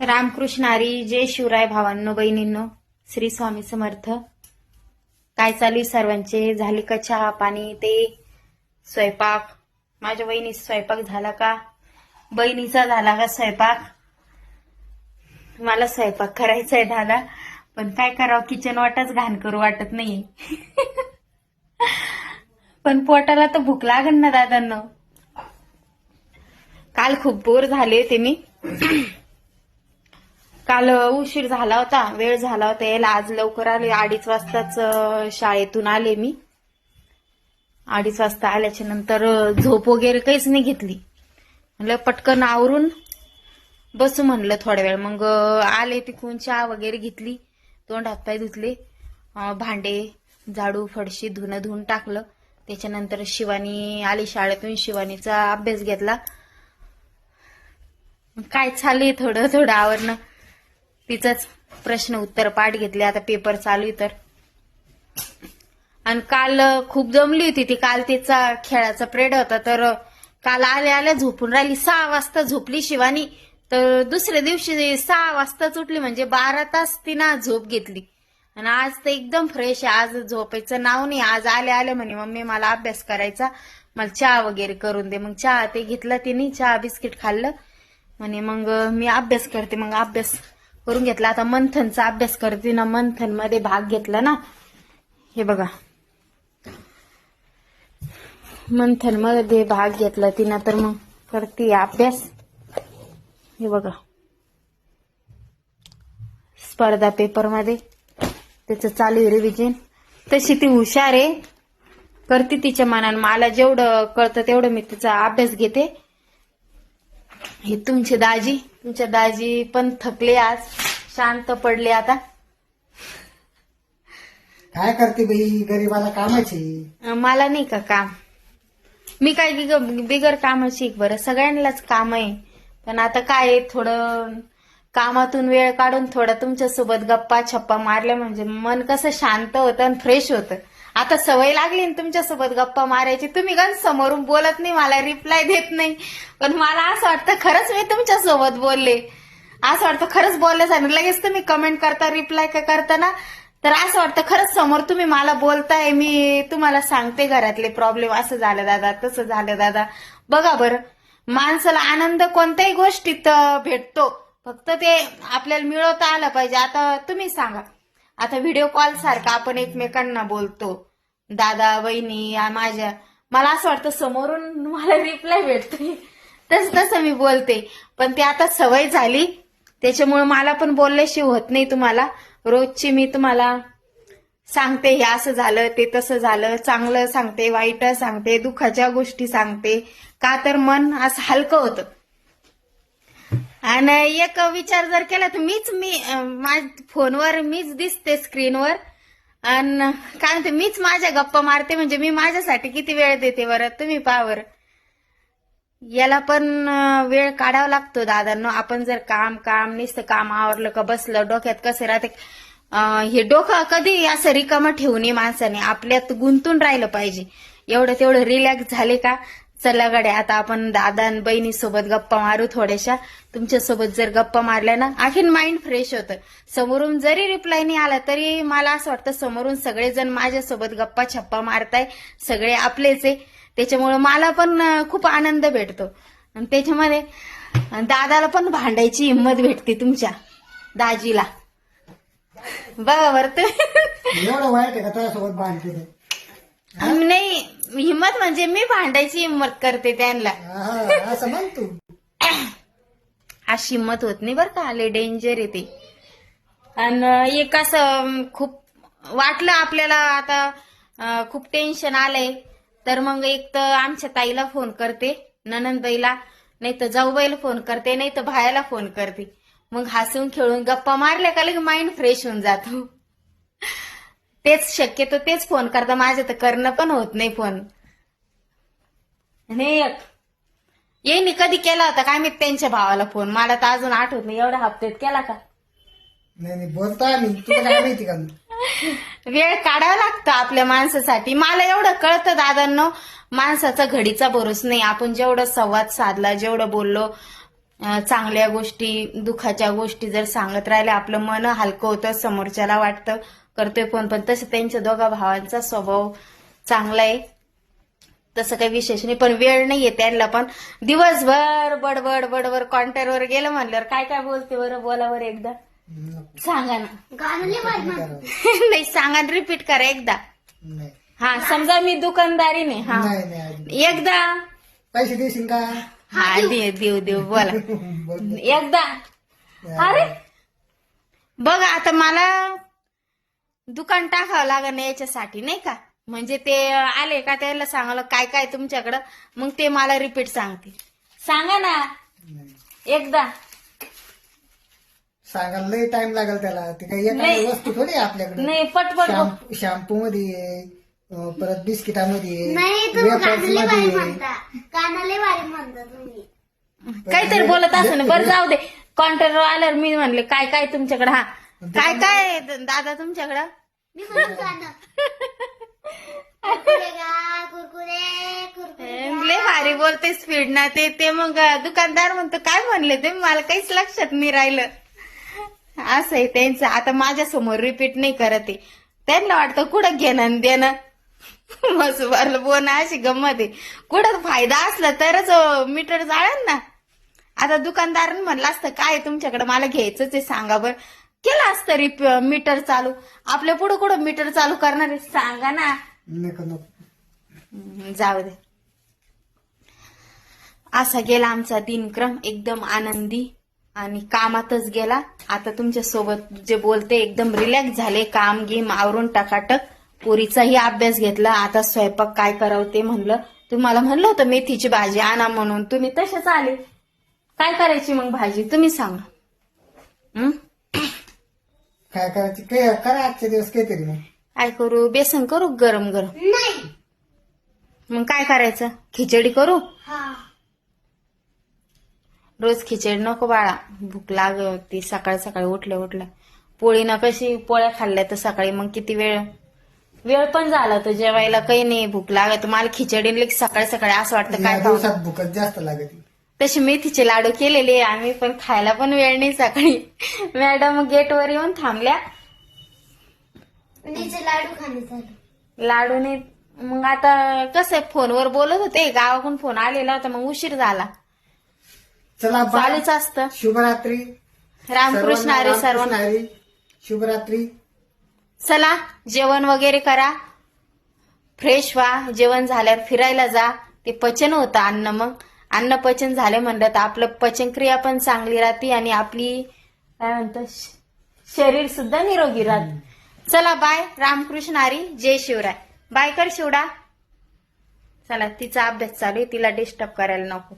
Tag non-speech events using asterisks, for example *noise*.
रामकृष्ण हरी जय शिवराय भावांनो बहिणींनो श्री स्वामी समर्थ. काय चालू आहे सर्वांचे? झाले का चहा पाणी ते? स्वयंपाक? माझ्या बहिणी स्वयंपाक झाला का? बहिणीचा झाला का स्वयंपाक? मला स्वयंपाक करायचा आहे दादा. पण काय करावं? किचन वाटच घाण करू वाटत नाही पण पोटाला तर भूक लागेल ना दादांना. काल खूप बोर झाले होते मी. काल उशीर झाला होता वेळ झाला होता यायला. आज लवकर आले अडीच वाजताच शाळेतून आले मी. अडीच वाजता आल्याच्यानंतर झोप वगैरे काहीच नाही घेतली. म्हणलं पटकन आवरून बसू म्हणलं थोड्या वेळ. मग आले तिकून चहा वगैरे घेतली तोंड हातपाय धुतले भांडे झाडू फडशी धुणं धुवून टाकलं. त्याच्यानंतर शिवानी आली शाळेतून शिवानीचा अभ्यास घेतला. काय चालू थोडं थोडं आवरणं. तिचंच प्रश्न उत्तर पाठ घेतले. आता पेपर चालू आहे तर. आणि काल खूप जमली होती ती. काल तिचा खेळाचा प्रेड होता. तर काल आल्या आल्या झोपून राहिली. सहा वाजता झोपली शिवानी. तर दुसऱ्या दिवशी सहा वाजताच उठली म्हणजे बारा तास तिनं झोप घेतली. आणि आज तर एकदम फ्रेश आहे. आज झोपायचं नाव नाही. आज आले आले म्हणे मम्मी मला अभ्यास करायचा. मला चहा वगैरे करून दे. मग चहा ते घेतला तिने. चहा बिस्किट खाल्लं. म्हणे मग मी अभ्यास करते. मग अभ्यास करून घेतला. आता मंथनचा अभ्यास करते ना मंथनमध्ये भाग घेतला ना. हे बघा. मंथनमध्ये भाग घेतला तिनं तर मग करते अभ्यास. हे बघा. स्पर्धा पेपरमध्ये त्याचं चालू आहे रिव्हिजन तशी ती हुशार आहे. करते तिच्या मनानं. मला जेवढं कळतं तेवढं मी तिचा अभ्यास घेते. हे तुमचे दाजी. तुमच्या दाजी पण थकले आज. शांत पडले आता. काय करते बाई? गरीबाला कामाची? अं, मला नाही का काम? मी काय बिग- बिगर कामाची आहे बरं. सगळ्यांनाच काम आहे. पण आता काय आहे, थोडं कामातून वेळ काढून थोडं तुमच्यासोबत गप्पा छप्पा मारल्या म्हणजे मन कसं शांत होतं आणि फ्रेश होतं. आता सवय लागली ना तुमच्यासोबत गप्पा मारायची. तुम्ही गण समोरून बोलत नाही मला रिप्लाय देत नाही. पण मला असं वाटतं खरंच मी तुमच्यासोबत बोलले. असं वाटतं खरंच बोलल्यास लगेच तुम्ही कमेंट करता रिप्लाय का करता ना. तर असं वाटतं खरंच समोर तुम्ही मला बोलताय मी तुम्हाला सांगते घरातले प्रॉब्लेम असं झालं दादा तसं झालं दादा. बघा बरं. माणसाला आनंद कोणत्याही गोष्टीत भेटतो. फक्त ते आपल्याला मिळवता आलं पाहिजे. आता तुम्ही सांगा. आता व्हिडिओ कॉल सारखा आपण एकमेकांना बोलतो. दादा वहिनी माझ्या. मला असं वाटतं समोरून मला रिप्लाय भेटते तस तसं मी बोलते. पण ते आता सवय झाली. त्याच्यामुळे मला पण बोलल्याशिवाय होत नाही तुम्हाला. रोजची मी तुम्हाला सांगते हे असं झालं ते तसं झालं चांगलं सांगते वाईट सांगते दुःखाच्या गोष्टी सांगते. का तर मन असं हलकं होतं. आणि एक विचार जर केला तर मीच मी माझ फोनवर मीच दिसते स्क्रीनवर. आणि काय म्हणते मीच माझ्या गप्पा मारते म्हणजे मी माझ्यासाठी किती वेळ देते बरं? तुम्ही पावर याला पण वेळ काढावा लागतो दादांनो. आपण जर काम काम नुसतं काम आवरलं का बसलं डोक्यात कसं राहते? हे डोकं कधी असं रिकामं ठेवू नये माणसाने. आपल्यात गुंतून राहिलं पाहिजे. एवढं तेवढं रिलॅक्स झाले का? चला गड्या आता आपण दादा आणि बहिणी सोबत गप्पा मारू थोड्याशा. तुमच्यासोबत जर गप्पा मारल्या ना आणखीन माइंड फ्रेश होतं. समोरून जरी रिप्लाय नाही आला तरी मला असं वाटतं समोरून सगळेजण माझ्यासोबत गप्पा छप्पा मारताय. सगळे आपलेच आहे. त्याच्यामुळे मला पण खूप आनंद भेटतो. आणि त्याच्यामध्ये दादाला पण भांडायची हिंमत भेटते तुमच्या दाजीला. बरोबर तुम्ही. एवढं वाईट आहे का तुझ्यासोबत भांडते नाही हिंमत म्हणजे मी भांडायची हिंमत करते त्यांना. हा, असं म्हण तू. *coughs* अशी हिंमत होत नाही बरं का आले डेंजर येते आणि एक असं खूप वाटलं आपल्याला आता अं, खूप टेन्शन आलंय. तर मग एक तर आमच्या ताईला फोन करते ननंदबाईला. नाही तर जाऊबाईला फोन करते नाही तर भायाला फोन करते. मग हसून खेळून गप्पा मारल्या का लगे माइंड फ्रेश होऊन जातो. तेच शक्यतो तेच फोन करता. माझं तर करणं पण होत नाही फोन. आणि एक. येईनी कधी केला होता काय मी त्यांच्या भावाला फोन? मला तर अजून आठवत नाही. एवढ्या हप्त्यात केला का? नाही नाही बोलतोय मी तुला काय माहिती का? वेळ काढावा लागतं आपल्या माणसासाठी. मला एवढं कळतं दादांनो माणसाचा घडीचा भरोस नाही. आपण जेवढं संवाद साधला जेवढं बोललो अं, चांगल्या गोष्टी दुःखाच्या गोष्टी जर सांगत राहिल्या आपलं मन हलकं होतं समोरच्याला वाटतं करतोय फोन पण तसं त्यांच्या दोघा भावांचा स्वभाव चांगला आहे. तसं काही विशेष नाही पण वेळ नाहीये त्यांना पण. दिवसभर बडबड बडबड कॉन्टरवर गेलं म्हणल्यावर काय काय बोलते बरं? बोला बरं एकदा. सांगा ना. नाही. *laughs* नाही सांगा रिपीट करा एकदा. नाही. हा समजा मी दुकानदारीने हा. नाही नाही. एकदा. पैसे देशील का? हा देऊ. देऊ बोला. *laughs* बोल. एकदा. अरे. बघ आता मला दुकान टाकावं लागेल ना याच्यासाठी नाही का? म्हणजे ते आले का त्याला सांगायला काय काय तुमच्याकडं? मग ते मला रिपीट सांगते सांगा ना. नाही. एकदा. सांगायला लय टाइम लागेल त्याला. ते काही नाही. एखादी वस्तू थोडी आहे आपल्याकडे. नाही पटपट. शॅम्पू मध्ये आहे, अं, परत बिस्किटामध्ये नाही तुम्ही वेफर्स कानाले मध्ये भारी आहे. म्हणता. कानाले भारी म्हणता तुम्ही. काहीतरी बोलत असं ना. बरं जाऊ दे. कॉन्टर आल्यावर मी म्हणले काय काय तुमच्याकडं हा? काय काय दादा तुमच्याकडं? मी म्हणून गाणं कुरकुरे गा कुरकुरे कुरकुरे लय भारी बोलते स्पीड ना. ते ते मग दुकानदार म्हणतो काय म्हणले ते? मला काहीच लक्षात नाही राहिलं. असं आहे त्यांचं. आता माझ्यासमोर रिपीट नाही करत आहे. त्यांना वाटतं कुठं घेणं आणि देणं. मस्त बरं बोन अशी गंमत आहे. कुठं फायदा असला तरच मीटर जाळन ना. आता दुकानदारानं म्हणलं असतं काय तुमच्याकडे? मला घ्यायचंच आहे सांगा बरं. केलं असतं मीटर चालू. आपल्या पुढं कुठं मीटर चालू करणार आहे? सांगा ना. नको नको? हम्म, जाऊ दे. असा गेला आमचा दिनक्रम एकदम आनंदी आणि कामातच गेला. आता तुमच्यासोबत जे बोलते एकदम रिलॅक्स झाले. काम गेम आवरून टाकाटक. पोरीचाही अभ्यास घेतला. आता स्वयंपाक काय करावं ते म्हणलं. तुम्हाला म्हणलं होतं मेथीची भाजी आणा म्हणून. तुम्ही तसेच आले. काय करायची मग भाजी? तुम्ही सांगा. हं? काय करायची? काय करा आजचे दिवस काहीतरी मग. काय करू? बेसन करू? गरम गरम. नाही. मग काय करायचं? खिचडी करू? हा. रोज खिचडी नको बाळा. भूक लागती सकाळी सकाळी उठल्या उठल्या. पोळीनं कशी पोळ्या खाल्ल्या तर सकाळी मग किती वेळ? वेळ पण झाला तर जेवायला. काही नाही भूक लागत. मला खिचडी सकाळी सकाळी असं वाटतं या काय खाऊ? दिवसात भूकच जास्त लागते तशी मेथीचे लाडू केलेले आम्ही पण खायला पण वेळ नाही सकाळी. मॅडम गेटवर येऊन थांबल्या. लाडू खाणे चालू लाडूने मग आता कसं आहे, फोनवर बोलत होते गावाकडून फोन आलेला होता मग उशीर झाला. चला चालूच असतं. शुभरात्री. रामकृष्ण हरी रामकृष्ण हरी. शुभरात्री. चला जेवण वगैरे करा. फ्रेश व्हा. जेवण झाल्यावर फिरायला जा. ते पचन होतं अन्न मग. अन्न पचन झाले म्हणलं तर आपलं पचनक्रिया पण चांगली राहते आणि आपली काय म्हणतो शरीर सुद्धा निरोगी राहत. चला बाय. रामकृष्ण हरी जय शिवराय. बाय कर शिवडा. चला तिचा अभ्यास चालू आहे. तिला डिस्टर्ब करायला नको.